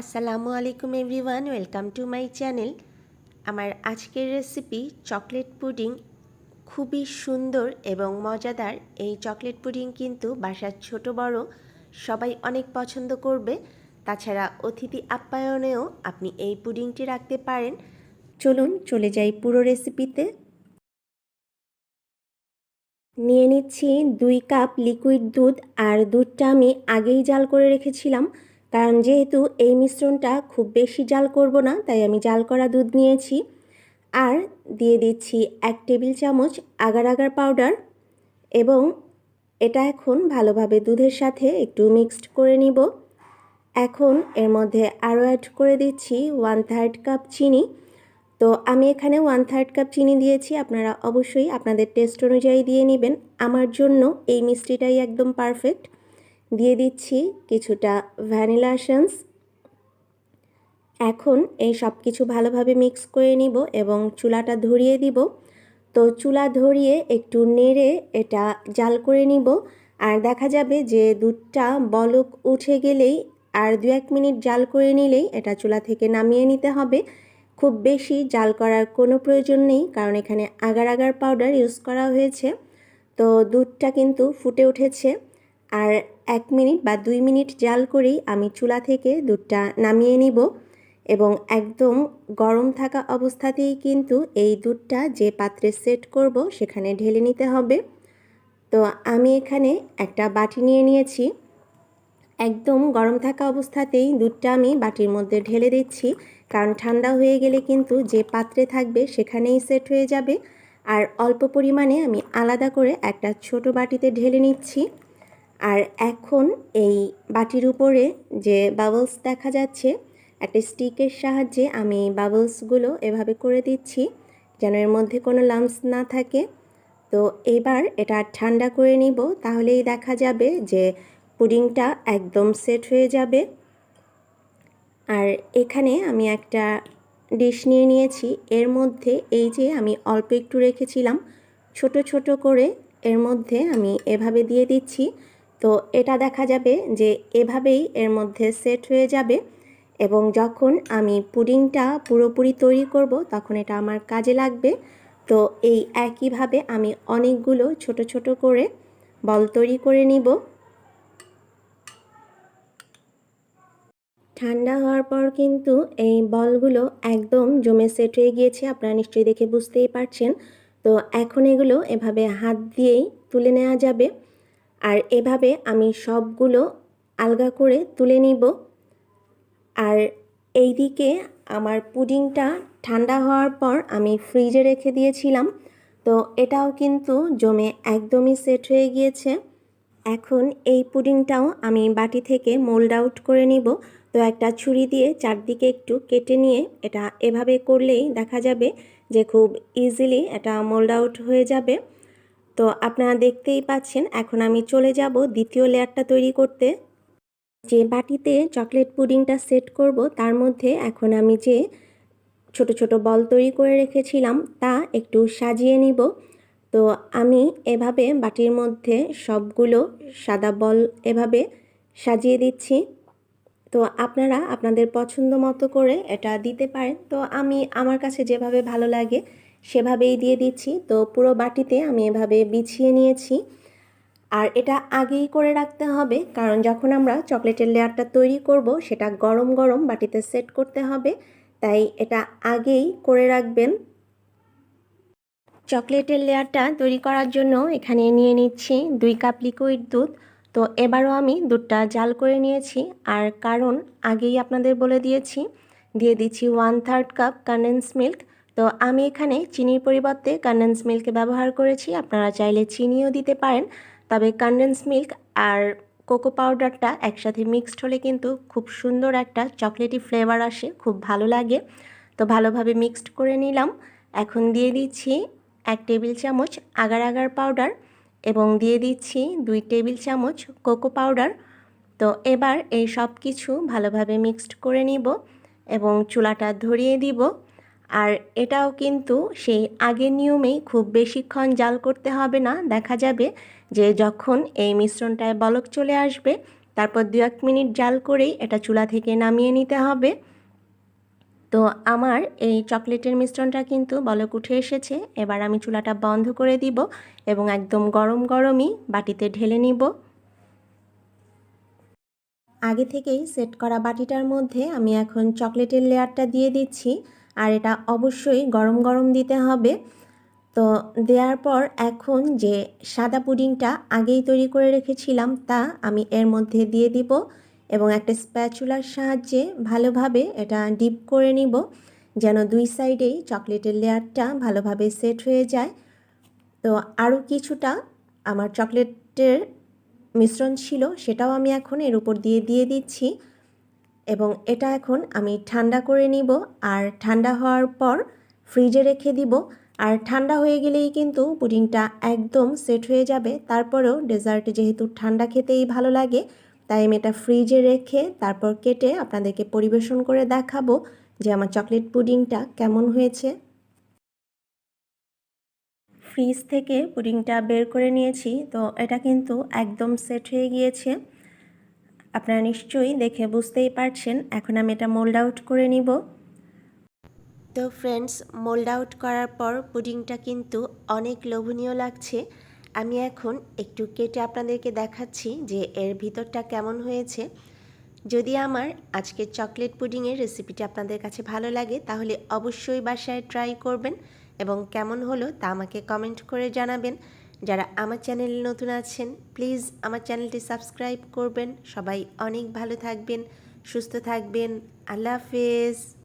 আসসালামু আলাইকুম everyone, welcome to my channel. আমার আজকের রেসিপি চকলেট পুডিং। খুবই সুন্দর এবং মজাদার। এই চকলেট পুডিং কিন্তু বাসার ছোট বড় সবাই অনেক পছন্দ করবে। তাছাড়া অতিথি আপ্যায়নেও আপনি এই পুডিংটি রাখতে পারেন। চলুন, চলে যাই পুরো রেসিপিতে। নিয়ে নিচ্ছি দুই কাপ লিকুইড দুধ আর দুধটা আমি আগেই জাল করে রেখেছিলাম। কারণ যেহেতু এই মিশ্রণটা খুব বেশি জাল করব না, তাই আমি জাল করা দুধ নিয়েছি। আর দিয়ে দিচ্ছি এক টেবিল চামচ আগার আগার পাউডার এবং এটা এখন ভালোভাবে দুধের সাথে একটু মিক্সড করে নিব। এখন এর মধ্যে আরও অ্যাড করে দিচ্ছি ওয়ান থার্ড কাপ চিনি। তো আমি এখানে ওয়ান থার্ড কাপ চিনি দিয়েছি, আপনারা অবশ্যই আপনাদের টেস্ট অনুযায়ী দিয়ে নেবেন। আমার জন্য এই মিষ্টিটাই একদম পারফেক্ট দিয়ে দিচ্ছি কিছুটা ভ্যানিলা এসেন্স। এখন এই সব কিছু ভালোভাবে মিক্স করে নিব এবং চুলাটা ধরিয়ে দিব। তো চুলা ধরিয়ে একটু নেড়ে এটা জাল করে নিব। আর দেখা যাবে যে দুধটা বলক উঠে গেলেই আর দু এক মিনিট জাল করে নিলেই এটা চুলা থেকে নামিয়ে নিতে হবে। খুব বেশি জাল করার কোনো প্রয়োজন নেই, কারণ এখানে আগার আগার পাউডার ইউজ করা হয়েছে। তো দুধটা কিন্তু ফুটে উঠেছে। আর এক মিনিট বা দুই মিনিট জাল করেই আমি চুলা থেকে দুধটা নামিয়ে নিব এবং একদম গরম থাকা অবস্থাতেই কিন্তু এই দুধটা যে পাত্রে সেট করব সেখানে ঢেলে নিতে হবে। তো আমি এখানে একটা বাটি নিয়ে নিয়েছি। একদম গরম থাকা অবস্থাতেই দুধটা আমি বাটির মধ্যে ঢেলে দিচ্ছি কারণ ঠান্ডা হয়ে গেলে কিন্তু যে পাত্রে থাকবে সেখানেই সেট হয়ে যাবে। আর অল্প পরিমাণে আমি আলাদা করে একটা ছোট বাটিতে ঢেলে নিচ্ছি। আর এখন এই বাটির উপরে যে বাবলস দেখা যাচ্ছে, একটা স্টিকের সাহায্যে আমি বাবলসগুলো এভাবে করে দিচ্ছি যেন এর মধ্যে কোনো লামস না থাকে। তো এবার এটা ঠান্ডা করে নিব, তাহলেই দেখা যাবে যে পুডিংটা একদম সেট হয়ে যাবে। আর এখানে আমি একটা ডিশ নিয়ে নিয়েছি, এর মধ্যে এই যে আমি অল্প একটু রেখেছিলাম, ছোট ছোট করে এর মধ্যে আমি এভাবে দিয়ে দিচ্ছি। তো এটা দেখা যাবে যে এভাবেই এর মধ্যে সেট হয়ে যাবে এবং যখন আমি পুডিংটা পুরোপুরি তৈরি করব, তখন এটা আমার কাজে লাগবে। তো এই একইভাবে আমি অনেকগুলো ছোট ছোট করে বল তৈরি করে নিব। ঠান্ডা হওয়ার পর কিন্তু এই বলগুলো একদম জমে সেট হয়ে গিয়েছে, আপনারা নিশ্চয়ই দেখে বুঝতেই পারছেন। তো এখন এগুলো এভাবে হাত দিয়েই তুলে নেওয়া যাবে। আর এভাবে আমি সবগুলো আলগা করে তুলে নিব। আর এই দিকে আমার পুডিংটা ঠান্ডা হওয়ার পর আমি ফ্রিজে রেখে দিয়েছিলাম। তো এটাও কিন্তু জমে একদমই সেট হয়ে গিয়েছে। এখন এই পুডিংটাও আমি বাটি থেকে মোল্ড আউট করে নিব। তো একটা ছুরি দিয়ে চারদিকে একটু কেটে নিয়ে এটা এভাবে করলেই দেখা যাবে যে খুব ইজিলি এটা মোল্ড আউট হয়ে যাবে। তো আপনারা দেখতেই পাচ্ছেন, এখন আমি চলে যাব দ্বিতীয় লেয়ারটা তৈরি করতে। যে বাটিতে চকলেট পুডিংটা সেট করব, তার মধ্যে এখন আমি যে ছোট ছোট বল তৈরি করে রেখেছিলাম, তা একটু সাজিয়ে নিব। তো আমি এভাবে বাটির মধ্যে সবগুলো সাদা বল এভাবে সাজিয়ে দিচ্ছি। তো আপনারা আপনাদের পছন্দ মতো করে এটা দিতে পারেন। তো আমি আমার কাছে যেভাবে ভালো লাগে সেভাবেই দিয়ে দিচ্ছি। তো পুরো বাটিতে আমি এভাবে বিছিয়ে নিয়েছি। আর এটা আগেই করে রাখতে হবে, কারণ যখন আমরা চকলেটের লেয়ারটা তৈরি করব, সেটা গরম গরম বাটিতে সেট করতে হবে। তাই এটা আগেই করে রাখবেন। চকলেটের লেয়ারটা তৈরি করার জন্য এখানে নিয়ে নিচ্ছি দুই কাপ লিকুইড দুধ। তো এবারও আমি দুধটা জাল করে নিয়েছি। আর কারণ আগেই আপনাদের বলে দিয়েছি, দিয়ে দিচ্ছি one third cup condense milk তো আমি এখানে চিনির পরিবর্তে কন্ডেন্স মিল্ক ব্যবহার করেছি। আপনারা চাইলে চিনিও দিতে পারেন। তবে কন্ডেন্স মিল্ক আর কোকো পাউডারটা একসাথে মিক্সড হলে কিন্তু খুব সুন্দর একটা চকলেটি ফ্লেভার আসে, খুব ভালো লাগে। তো ভালোভাবে মিক্সড করে নিলাম। এখন দিয়ে দিচ্ছি এক টেবিল চামচ আগার আগার পাউডার এবং দিয়ে দিচ্ছি দুই টেবিল চামচ কোকো পাউডার তো এবার এই সব কিছু ভালোভাবে মিক্সড করে নিব এবং চুলাটা ধরিয়ে দিব। আর এটাও কিন্তু সেই আগের নিয়মেই খুব বেশিক্ষণ জাল করতে হবে না। দেখা যাবে যে যখন এই মিশ্রণটায় বলক চলে আসবে, তারপর দু এক মিনিট জাল করেই এটা চুলা থেকে নামিয়ে নিতে হবে। তো আমার এই চকলেটের মিশ্রণটা কিন্তু বলক উঠে এসেছে। এবার আমি চুলাটা বন্ধ করে দিব এবং একদম গরম গরমই বাটিতে ঢেলে নিব। আগে থেকেই সেট করা বাটিটার মধ্যে আমি এখন চকলেটের লেয়ারটা দিয়ে দিচ্ছি। আর এটা অবশ্যই গরম গরম দিতে হবে। তো দেওয়ার পর এখন যে সাদা পুডিংটা আগেই তৈরি করে রেখেছিলাম তা আমি এর মধ্যে দিয়ে দিব এবং একটা স্প্যাচুলার সাহায্যে ভালোভাবে এটা ডিপ করে নিব যেন দুই সাইডেই চকলেটের লেয়ারটা ভালোভাবে সেট হয়ে যায়। তো আরও কিছুটা আমার চকলেটের মিশ্রণ ছিল সেটাও আমি এখন এর উপর দিয়ে দিয়ে দিচ্ছি। এবং এটা এখন আমি ঠান্ডা করে নিব আর ঠান্ডা হওয়ার পর ফ্রিজে রেখে দিব। আর ঠান্ডা হয়ে গেলেই কিন্তু পুডিংটা একদম সেট হয়ে যাবে। তারপরেও ডেজার্ট যেহেতু ঠান্ডা খেতেই ভালো লাগে, তাই আমি এটা ফ্রিজে রেখে তারপর কেটে আপনাদেরকে পরিবেশন করে দেখাবো যে আমার চকলেট পুডিংটা কেমন হয়েছে। ফ্রিজ থেকে পুডিংটা বের করে নিয়েছি, তো এটা কিন্তু একদম সেট হয়ে গিয়েছে। আপনারা নিশ্চয়ই দেখে বুঝতেই পারছেন, এখন আমি এটা মোল্ড আউট করে নিব। তো ফ্রেন্ডস মোল্ড আউট করার পর পুডিংটা কিন্তু অনেক লোভনীয় লাগছে। আমি এখন একটু কেটে আপনাদেরকে দেখাচ্ছি যে এর ভিতরটা কেমন হয়েছে। যদি আমার আজকের চকলেট পুডিংয়ের রেসিপিটি আপনাদের কাছে ভালো লাগে, তাহলে অবশ্যই বাসায় ট্রাই করবেন এবং কেমন হলো তা আমাকে কমেন্ট করে জানাবেন। যারা আমার চ্যানেলে নতুন আছেন প্লিজ আমার চ্যানেলটি সাবস্ক্রাইব করবেন। সবাই অনেক ভালো থাকবেন, সুস্থ থাকবেন। আল্লাহ হাফেজ।